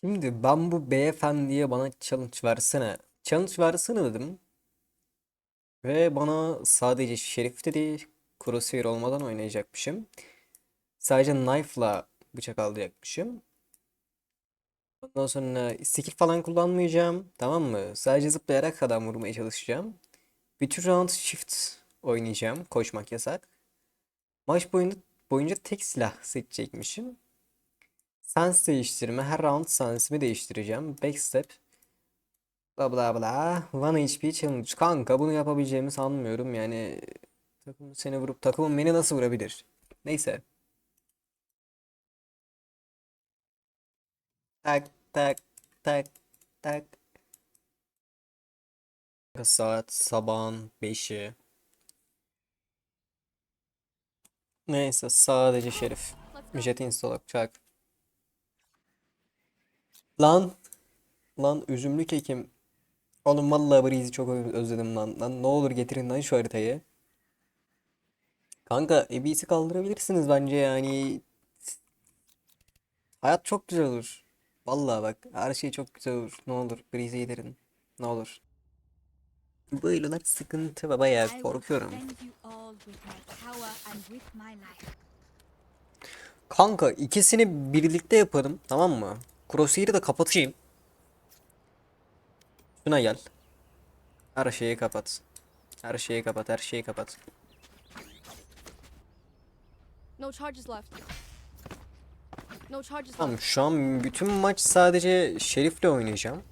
Şimdi ben bu beyefendiye bana challenge versene. Challenge versene dedim. Ve bana sadece Şerif dedi. Crosshair olmadan oynayacakmışım. Sadece knife'la bıçak alacakmışım. Ondan sonra skill falan kullanmayacağım. Tamam mı? Sadece zıplayarak adam vurmaya çalışacağım. Bütün round shift oynayacağım. Koşmak yasak. Maç boyunca, boyunca tek silah seçecekmişim. Sense değiştirme. Her round sense'imi değiştireceğim. Backstep. Bla bla bla. One HP challenge. Kanka bunu yapabileceğimi sanmıyorum. Yani takım seni vurup takımın beni nasıl vurabilir? Neyse. Tak tak tak tak. Saat sabahın 5'i. Neyse sadece Şerif. Jet install çak. Lan. Lan üzümlü kekim. Oğlum vallahi Breeze'i çok özledim lan. Lan ne olur getirin lan şu haritayı. Kanka EBS'i kaldırabilirsiniz bence yani. Hayat çok güzel olur. Vallahi bak her şey çok güzel olur. Ne olur Breeze'i getirin. Ne olur. Bu oyunlar sıkıntı baba ya I will korkuyorum. Kanka ikisini birlikte yaparım tamam mı? Crosshair'ı da kapatayım. Şuna gel. Her şeyi kapat. Her şeyi kapat, her şeyi kapat. No charges left. No charges Tamam left. şu an bütün maç sadece Şerif'le oynayacağım.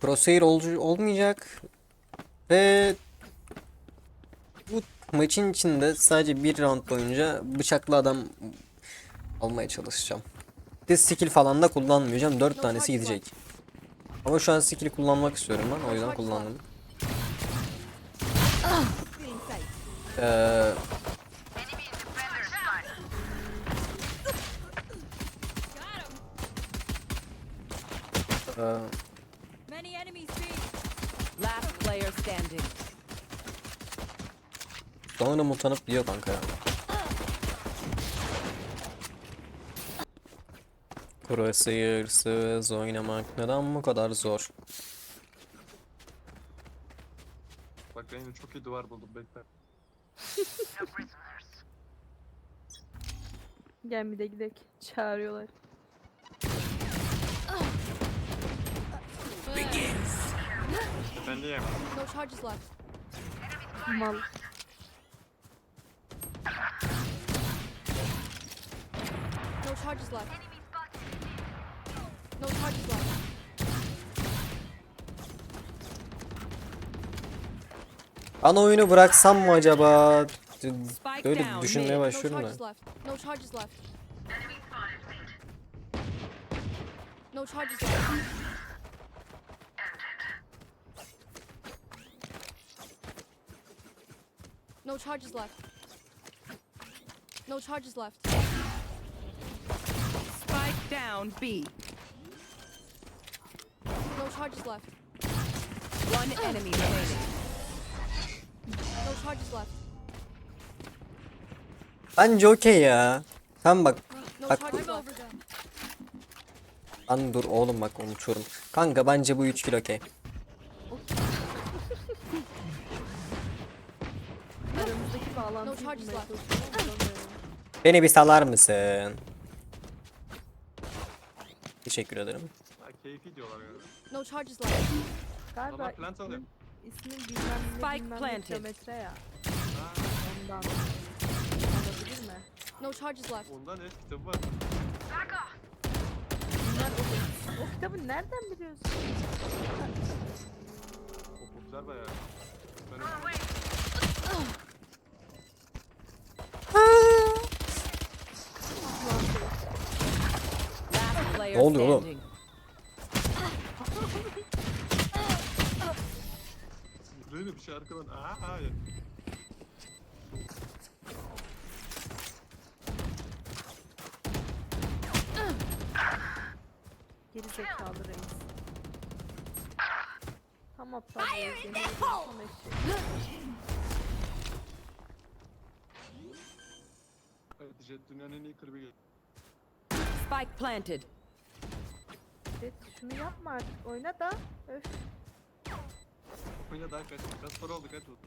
Crosshair ol- olmayacak. Ve bu maçın içinde sadece bir round boyunca bıçaklı adam almaya çalışacağım. De skill falan da kullanmayacağım. 4 tanesi gidecek. Ama şu an skill kullanmak istiyorum ben. O yüzden kullandım. Ee, e, standing. Sonra mutanıp diyor kanka ya. Crosshair'sız oynamak neden bu kadar zor? Bak ben yine çok iyi duvar buldum bekle. Gel bir de gidelim. Çağırıyorlar. Efendim. No charges left. Mal. No charges left. No charges left. Ben oyunu bıraksam mı acaba? Böyle düşünmeye başlıyorum da. left. No charges left. No charges left. No charges left. No charges left. Spike down B. No charges left. One enemy remaining. No charges left. Bence okey ya. Sen bak. No Bak- charges left. Lan dur oğlum bak unutuyorum. Kanka bence bu 3 kill okey. Aramızdaki bağlantıyı No charges bulmaya left. çalışıyorum, bulamıyorum. Beni bir salar mısın? Teşekkür ederim. Ha, keyfi diyorlar galiba. No charges left. Galiba Adamlar plant alıyor. ismin, ismin bilmem ne Spike bilmem ne planted. kilometre ya. Ha, Ondan. Olabilir mi? No charges left. onda ne kitabı var. Bunlar o, o kitabı nereden biliyorsun? O popüler bayağı. Ben Last player Ne oluyor oğlum? standing. Böyle bir şey arkadan. Aha hayır. Geri zekalı reis. Tam aptal tam eşek. Evet Jet dünyanın en iyi klibi. Spike planted. Jet şunu yapma artık. Oyna da. Öf. Oyna daha kaç. Kaç para oldu kaç oldu.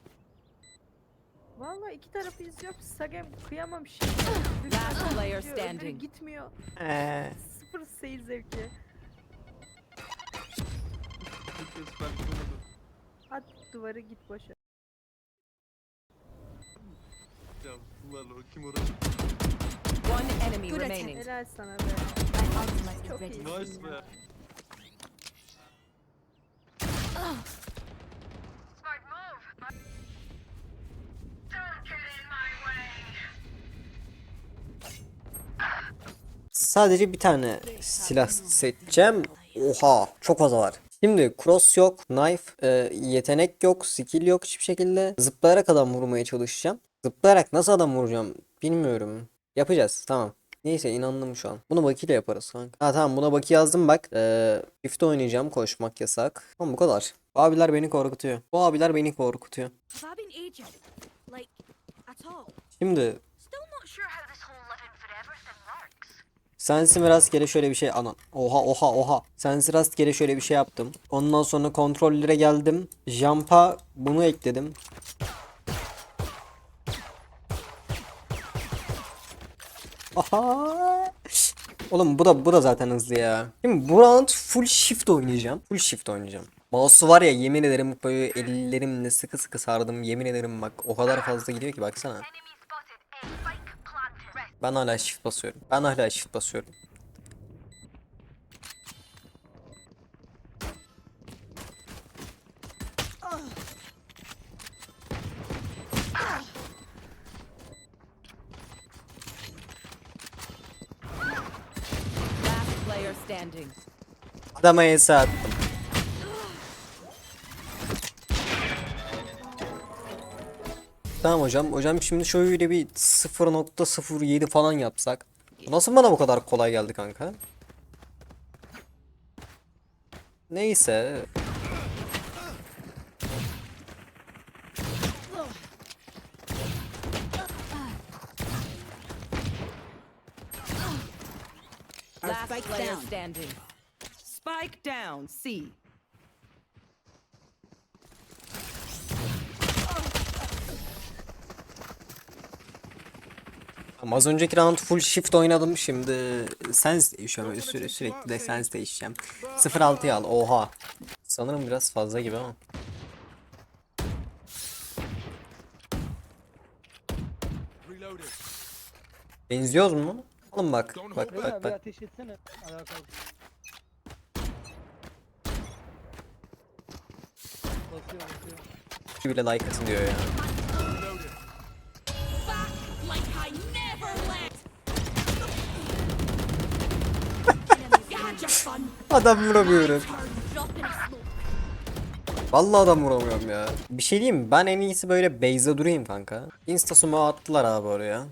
Vallahi iki tarafı izliyorum. Sagem kıyamam şimdi. Last player standing. Gitmiyor. Eee. Sıfır seyir zevki. Süper bir olmadı. At duvarı git boşa. Ya bunlarla o kim uğraşıyor? One enemy Good remaining. Helal sana be. Çok iyi. Nice be. Sadece bir tane silah seçeceğim. Oha çok fazla var. Şimdi cross yok, knife, e, yetenek yok, skill yok hiçbir şekilde. Zıplayarak adam vurmaya çalışacağım. Zıplayarak nasıl adam vuracağım bilmiyorum. Yapacağız tamam. Neyse inandım şu an. Bunu Baki ile yaparız kanka. Ha tamam buna Baki yazdım bak. Ee, oynayacağım koşmak yasak. Tamam bu kadar. Bu abiler beni korkutuyor. Bu abiler beni korkutuyor. Şimdi Sensi rastgele şöyle bir şey anan. Oha oha oha. Sensi rastgele şöyle bir şey yaptım. Ondan sonra kontrollere geldim. Jump'a bunu ekledim. Aha. Oğlum bu da bu da zaten hızlı ya. Şimdi bu round full shift oynayacağım. Full shift oynayacağım. Mouse'u var ya yemin ederim böyle ellerimle sıkı sıkı sardım. Yemin ederim bak o kadar fazla gidiyor ki baksana. Ben hala shift basıyorum. Ben hala shift basıyorum. Adama ESA Tamam hocam. Hocam şimdi şöyle bir 0.07 falan yapsak. Nasıl bana bu kadar kolay geldi kanka? Neyse. Last player standing. Spike down. C. Ama Az önceki round full shift oynadım. Şimdi sense değişiyorum. Böyle süre, sürekli de sense değişeceğim. 0.6'ya al. Oha. Sanırım biraz fazla gibi ama. Benziyoruz mu? Oğlum bak. Bak bak bir bak. ateş etsene. Basıyor basıyor. bile like atın diyor ya. Adam vuramıyorum. Vallahi adam vuramıyorum ya. Bir şey diyeyim mi? Ben en iyisi böyle base'e durayım kanka. Instasumu attılar abi oraya.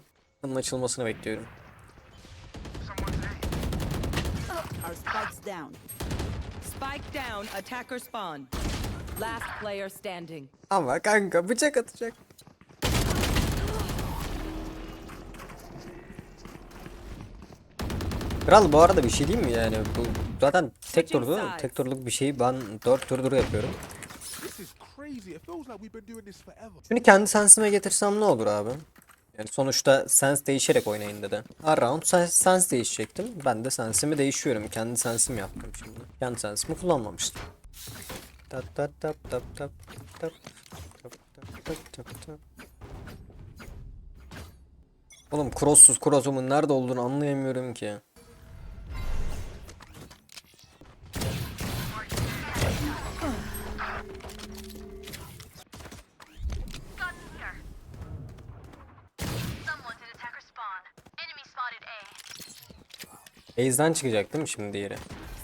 Bunun açılmasını bekliyorum. Ama kanka bıçak atacak. Kral bu arada bir şey diyeyim mi yani bu zaten tek turdu tek turluk bir şeyi ben 4 turdur yapıyorum. Şunu kendi sensime getirsem ne olur abi? Yani sonuçta sens değişerek oynayın dedi. Her round sens, sens değişecektim. Ben de sensimi değişiyorum. Kendi sensim yaptım şimdi. Kendi sensimi kullanmamıştım. Tap tap tap tap tap tap tap tap tap tap tap. Oğlum crosssuz crossumun nerede olduğunu anlayamıyorum ki. Base'den çıkacak değil mi şimdi diğeri?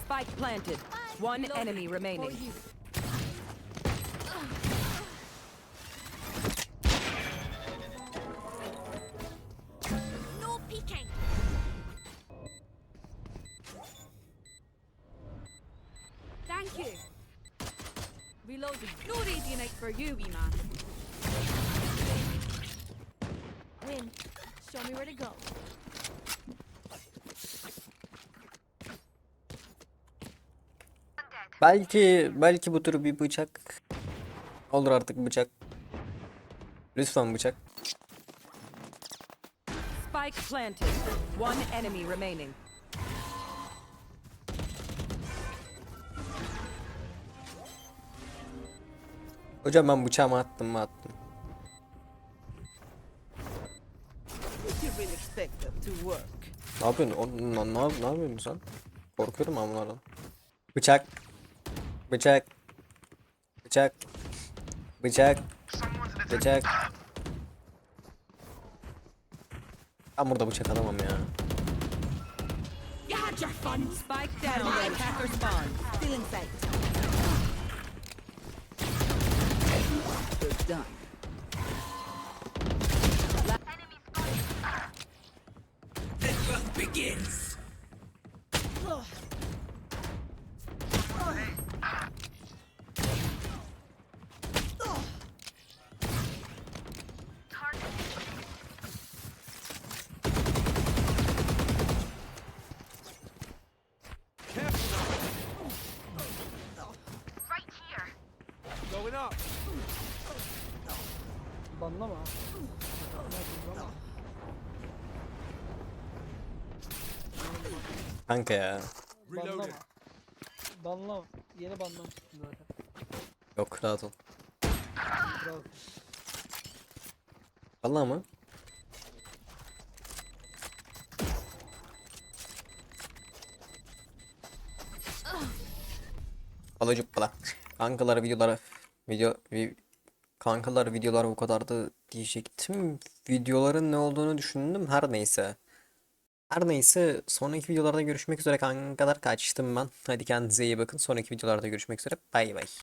Spike planted. One enemy remaining. Thank you. Reloading. No radiant for you, wee man. Win. Show me where to go. Belki belki bu tür bir bıçak olur artık bıçak. Lütfen bıçak. Spike planted. One enemy remaining. Hocam ben bıçağımı attım mı attım. Ne yapıyorsun? O, ne, ne, ne yapıyorsun sen? Korkuyorum ben bunlardan. Bıçak. Bıçak. Bıçak. Bıçak. Bıçak. Ben burada bıçak alamam ya. Spike Up. Banlama. Kanka ya. Banlama. Banlama. Yeni bandan çıktım zaten. Yok rahat ol. Bravo. Vallahi mı? Alıcık bala. Kankalar videolara video vi, kankalar videolar bu kadardı diyecektim. Videoların ne olduğunu düşündüm. Her neyse. Her neyse sonraki videolarda görüşmek üzere kankalar kaçtım ben. Hadi kendinize iyi bakın. Sonraki videolarda görüşmek üzere. Bay bay.